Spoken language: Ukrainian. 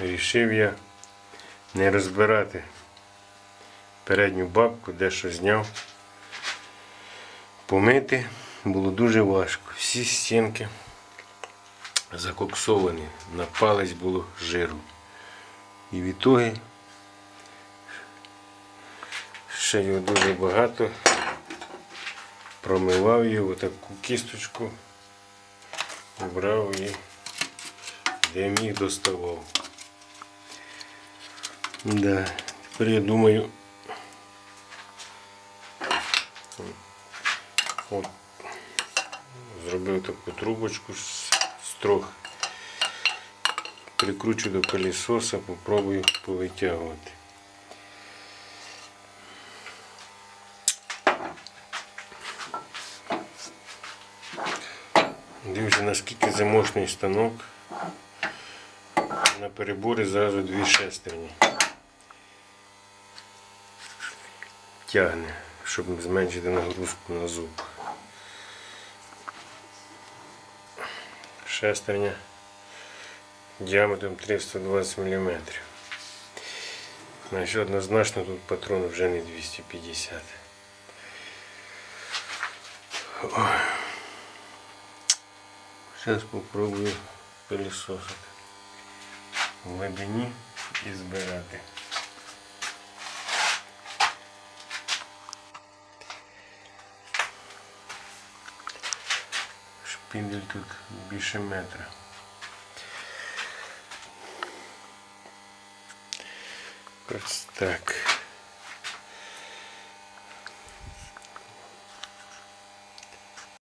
Рішив я не розбирати передню бабку, дещо зняв. Помити було дуже важко. Всі стінки закоксовані, на палець було жиру. І відтоді ще його дуже багато. Промивав його таку кісточку, брав і де міг доставав. Да. Тепер я думаю. От, зробив таку трубочку з, з трьох. Прикручу до пилісоса, попробую повитягувати. Дивіться, наскільки це мощний станок. На переборі зразу дві шестерні. Тягне, щоб зменшити нагрузку на зуб. Шестерня діаметром 320 мм. Значить, однозначно тут патрон вже не 250. Зараз спробую пилісосити в глибині і збирати. Шпіндель тут більше метра. Ось так.